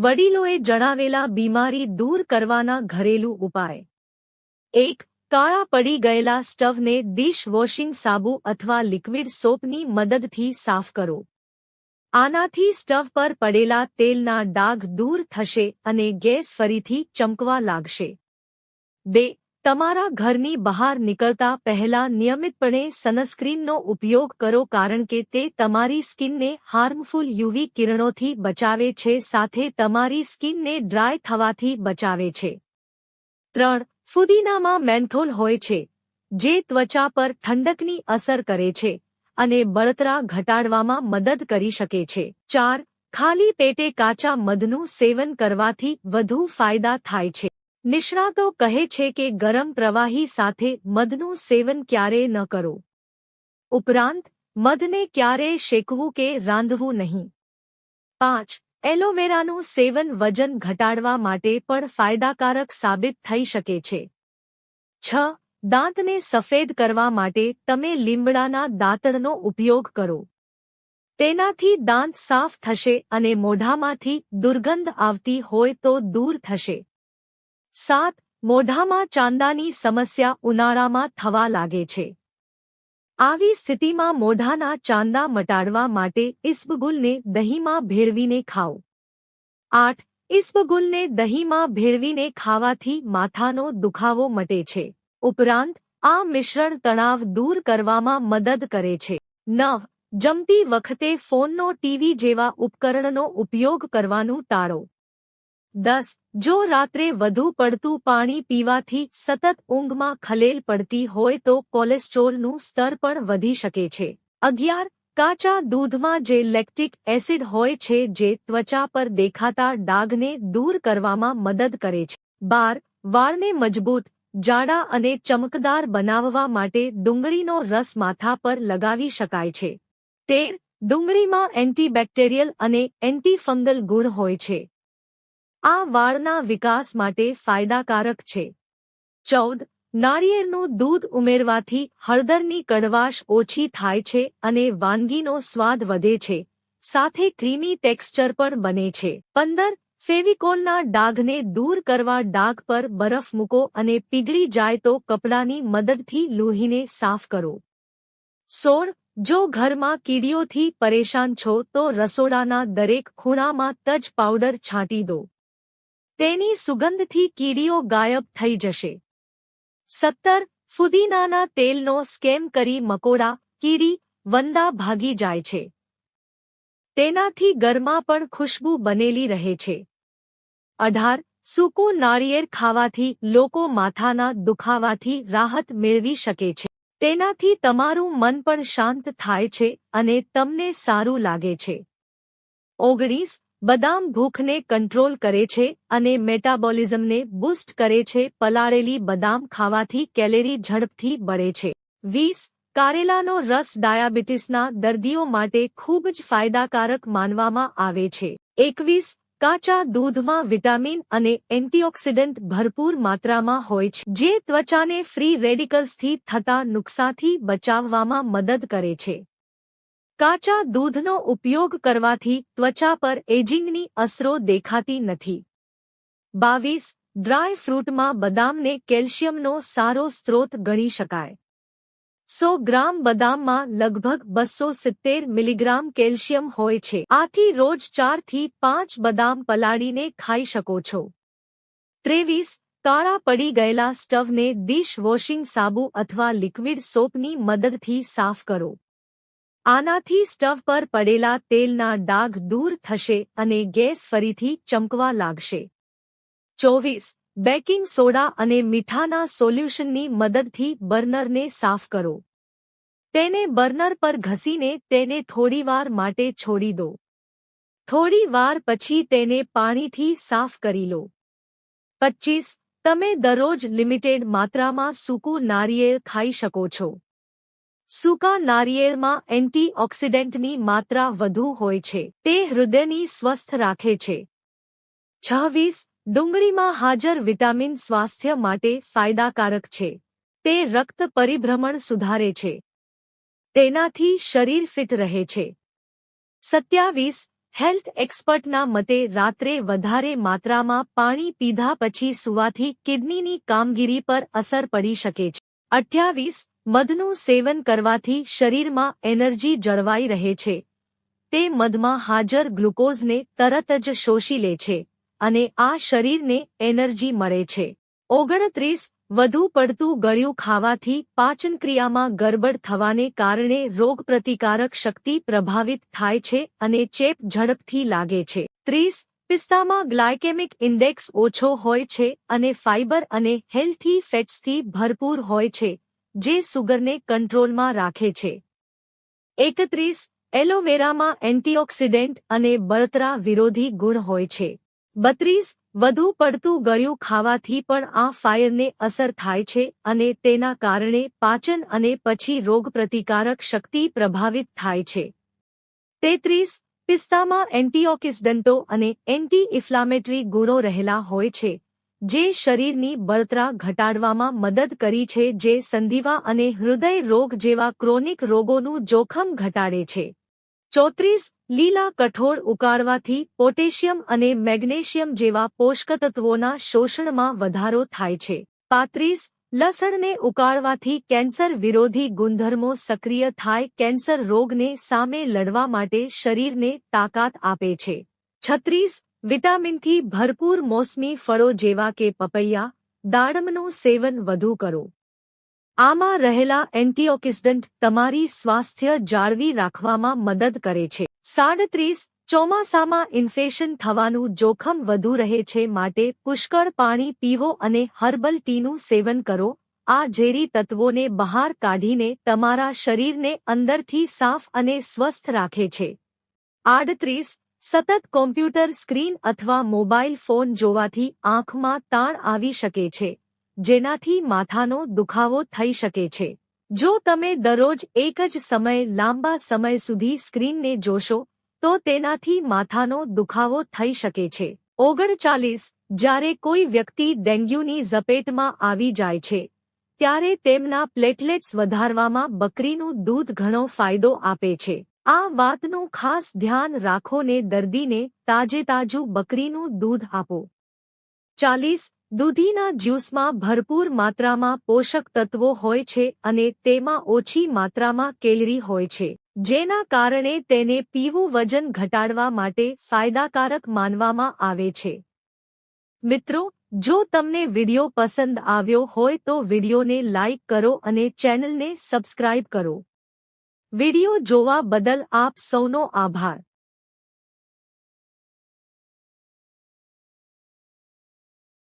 વડીલોએ જણાવેલા બીમારી દૂર કરવાના ઘરેલું ઉપાય. એક, કાળા પડી ગયેલા સ્ટવને ડિશ વોશિંગ સાબુ અથવા લિક્વિડ સોપની મદદથી સાફ કરો. આનાથી સ્ટવ પર પડેલા તેલના ડાઘ દૂર થશે અને ગેસ ફરીથી ચમકવા લાગશે. બે તમારા ઘરની બહાર નીકળતા પહેલા નિયમિતપણે સનસ્ક્રીનનો ઉપયોગ કરો કારણ કે તે તમારી સ્કિનને હાર્મફુલ યુવી કિરણોથી બચાવે છે, સાથે તમારી સ્કિનને ડ્રાય થવાથી બચાવે છે. ત્રણ, ફુદીનામાં મેન્થોલ હોય છે, જે ત્વચા પર ઠંડકની અસર કરે છે અને બળતરા ઘટાડવામાં મદદ કરી શકે છે. ચાર, ખાલી પેટે કાચા મધનું સેવન કરવાથી વધુ ફાયદા થાય છે. નિષ્ણાતો કહે છે કે ગરમ પ્રવાહી સાથે મધનું સેવન ક્યારેય ન કરો. ઉપરાંત, મધને ક્યારેય શેકવું કે રાંધવું નહીં. પાંચ, એલોવેરાનું સેવન વજન ઘટાડવા માટે પણ ફાયદાકારક સાબિત થઈ શકે છે. છ, દાંતને સફેદ કરવા માટે તમે લીમડાના દાંતણનો ઉપયોગ કરો. તેનાથી દાંત સાફ થશે અને મોઢામાંથી દુર્ગંધ આવતી હોય તો દૂર થશે. સાત, મોઢામાં ચાંદાની સમસ્યા ઉનાળામાં થવા લાગે છે. આવી સ્થિતિમાં મોઢાના ચાંદા મટાડવા માટે ઇસ્બગુલને દહીંમાં ભેળવીને ખાઓ. આઠ ઇસ્બગુલને દહીંમાં ભેળવીને ખાવાથી માથાનો દુખાવો મટે છે. ઉપરાંત, આ મિશ્રણ તણાવ દૂર કરવામાં મદદ કરે છે. નવ, જમતી વખતે ફોનનો ટીવી જેવા ઉપકરણનો ઉપયોગ કરવાનું ટાળો. દસ, જો રાત્રે વધુ પડતું પાણી પીવાથી સતત ઊંઘમાં ખલેલ પડતી હોય તો કોલેસ્ટ્રોલનું સ્તર પણ વધી શકે છે. અગિયાર, કાચા દૂધમાં જે લેક્ટિક એસિડ હોય છે જે ત્વચા પર દેખાતા ડાઘને દૂર કરવામાં મદદ કરે છે. બાર, વાળને મજબૂત, જાડા અને ચમકદાર બનાવવા માટે ડુંગળીનો રસ માથા પર લગાવી શકાય છે. તેર, ડુંગળીમાં એન્ટીબેક્ટેરિયલ અને એન્ટીફંગલ ગુણ હોય છે. આ વાળના વિકાસ માટે ફાયદાકારક છે. ચૌદ નાળિયેરનું દૂધ ઉમેરવાથી હળદરની કડવાશ ઓછી થાય છે અને વાનગીનો સ્વાદ વધે છે, સાથે ક્રીમી ટેક્સચર પણ બને છે. પંદર, ફેવિકોલના ડાઘને દૂર કરવા ડાઘ પર બરફ મૂકો અને પીગળી જાય તો કપડાની મદદથી લોહીને સાફ કરો. સોળ, જો ઘરમાં કીડીઓથી પરેશાન છો તો રસોડાના દરેક ખૂણામાં તજ પાવડર છાંટી દો. તેની સુગંધથી કીડીઓ ગાયબ થઈ જશે. સત્તર, ફુદીનાના તેલનો સ્કેમ કરી મકોડા, કીડી, વંદા ભાગી જાય છે. તેનાથી ઘરમાં પણ ખુશ્બુ બનેલી રહે છે. અઢાર, સૂકું નાળિયેર ખાવાથી લોકો માથાના દુખાવાથી રાહત મેળવી શકે છે. તેનાથી તમારું મન પણ શાંત થાય છે અને તમને સારું લાગે છે. ઓગણીસ બદામ ભૂખને કંટ્રોલ કરે છે અને મેટાબોલિઝમને બૂસ્ટ કરે છે. પલાળેલી બદામ ખાવાથી કેલેરી ઝડપથી બળે છે. વીસ, કારેલાનો રસ ડાયાબિટીસના દર્દીઓ માટે ખૂબ જ ફાયદાકારક માનવામાં આવે છે. એકવીસ, કાચા દૂધમાં વિટામિન અને એન્ટીઓક્સિડન્ટ ભરપૂર માત્રામાં હોય છે, જે ત્વચાને ફ્રી રેડિકલ્સથી થતા નુકસાનથી બચાવવામાં મદદ કરે છે. કાચા દૂધનો ઉપયોગ કરવાથી ત્વચા પર એજિંગની અસરો દેખાતી નથી. બાવીસ, ડ્રાય ફ્રૂટમાં બદામને કેલ્શિયમનો સારો સ્ત્રોત ગણી શકાય. સો ગ્રામ બદામમાં લગભગ બસો સિત્તેર મિલીગ્રામ કેલ્શિયમ હોય છે. આથી રોજ ચારથી પાંચ બદામ પલાળીને ખાઈ શકો છો. ત્રેવીસ, કાળા પડી ગયેલા સ્ટવને ડિશ વોશિંગ સાબુ અથવા લિક્વિડ સોપની મદદથી સાફ કરો. આનાથી સ્ટવ પર પડેલા તેલના ડાઘ દૂર થશે અને ગેસ ફરીથી ચમકવા લાગશે. ચોવીસ, બેકિંગ સોડા અને મીઠાના સોલ્યુશનની મદદથી બર્નરને સાફ કરો. તેને બર્નર પર ઘસીને તેને થોડીવાર માટે છોડી દો. થોડી વાર પછી તેને પાણીથી સાફ કરી લો. પચીસ તમે દરરોજ લિમિટેડ માત્રામાં સૂકું નારિયેળ ખાઈ શકો છો. સૂકા નારિયેળમાં એન્ટીઓક્સિડન્ટની માત્રા વધુ હોય છે, તે હૃદયની સ્વસ્થ રાખે છે. છવ્વીસ, ડુંગળીમાં હાજર વિટામિન સ્વાસ્થ્ય માટે ફાયદાકારક છે. તે રક્ત પરિભ્રમણ સુધારે છે. તેનાથી શરીર ફિટ રહે છે. સત્યાવીસ, હેલ્થ એક્સપર્ટના મતે રાત્રે વધારે માત્રામાં પાણી પીધા પછી સુવાથી કિડનીની કામગીરી પર અસર પડી શકે છે. અઠ્યાવીસ મધનું સેવન કરવાથી શરીરમાં એનર્જી જળવાઈ રહે છે. તે મધમાં હાજર ગ્લુકોઝને તરત જ શોષી લે છે અને આ શરીરને એનર્જી મળે છે. ઓગણત્રીસ, વધુ પડતું ગળ્યું ખાવાથી પાચનક્રિયામાં ગરબડ થવાને કારણે રોગપ્રતિકારક શક્તિ પ્રભાવિત થાય છે અને ચેપ ઝડપથી લાગે છે. ત્રીસ, પિસ્તામાં ગ્લાયકેમિક ઇન્ડેક્સ ઓછો હોય છે અને ફાઇબર અને હેલ્થી ફેટ્સથી ભરપૂર હોય છે. જે સુગરને કંટ્રોલમાં રાખે છે. એકત્રીસ, એલોવેરામાં એન્ટીઓક્સિડન્ટ અને બળતરા વિરોધી ગુણ હોય છે. બત્રીસ, વધુ પડતું ગળ્યું ખાવાથી પણ આ ફાયરને અસર થાય છે અને તેના કારણે પાચન અને પછી રોગપ્રતિકારક શક્તિ પ્રભાવિત થાય છે. તેત્રીસ, પિસ્તામાં એન્ટીઓક્સિડન્ટો અને એન્ટી ઇન્ફ્લામેટરી ગુણો રહેલા હોય છે. જે શરીરની બળતરા ઘટાડવામાં મદદ કરી છે, જે સંધિવા અને હૃદય રોગ જેવા ક્રોનિક રોગોનું જોખમ ઘટાડે છે. ચોત્રીસ, લીલા કઠોળ ઉકાળવાથી પોટેશિયમ અને મેગ્નેશિયમ જેવા પોષકતત્વોના શોષણમાં વધારો થાય છે. પાંત્રીસ, લસણને ઉકાળવાથી કેન્સર વિરોધી ગુણધર્મો સક્રિય થાય, કેન્સર રોગને સામે લડવા માટે શરીરને તાકાત આપે છે. છત્રીસ વિટામિનથી ભરપૂર મોસમી ફળો જેવા કે પપૈયા, દાડમનું સેવન વધુ કરો. આમાં રહેલા એન્ટીઓક્સિડન્ટ તમારી સ્વાસ્થ્ય જાળવી રાખવામાં મદદ કરે છે. સાડત્રીસ, ચોમાસામાં ઇન્ફેક્શન થવાનું જોખમ વધુ રહે છે માટે પુષ્કળ પાણી પીવો અને હર્બલ ટીનું સેવન કરો. આ ઝેરી તત્વોને બહાર કાઢીને તમારા શરીરને અંદરથી સાફ અને સ્વસ્થ રાખે છે. આડત્રીસ સતત કોમ્પ્યુટર સ્ક્રીન અથવા મોબાઈલ ફોન જોવાથી આંખમાં તાણ આવી શકે છે, જેનાથી માથાનો દુખાવો થઈ શકે છે. જો તમે દરરોજ એક જ સમયે લાંબા સમય સુધી સ્ક્રીનને જોશો, તો તેનાથી માથાનો દુખાવો થઈ શકે છે. ઓગણચાલીસ, જ્યારે કોઈ વ્યક્તિ ડેન્ગ્યુની ઝપેટમાં આવી જાય છે, ત્યારે તેમના પ્લેટલેટ્સ વધારવામાં બકરીનું દૂધ ઘણો ફાયદો આપે છે. આ વાતનું ખાસ ધ્યાન રાખો ને દર્દીને તાજેતાજું બકરીનું દૂધ આપો. ચાલીસ, દૂધીના જ્યુસમાં ભરપૂર માત્રામાં પોષક તત્વો હોય છે અને તેમાં ઓછી માત્રામાં કેલરી હોય છે, જેના કારણે તેને પીવું વજન ઘટાડવા માટે ફાયદાકારક માનવામાં આવે છે. મિત્રો, જો તમને વિડિયો પસંદ આવ્યો હોય તો વિડિયોને લાઇક કરો અને ચેનલને સબસ્ક્રાઇબ કરો. વિડિયો જોવા બદલ આપ સૌનો આભાર.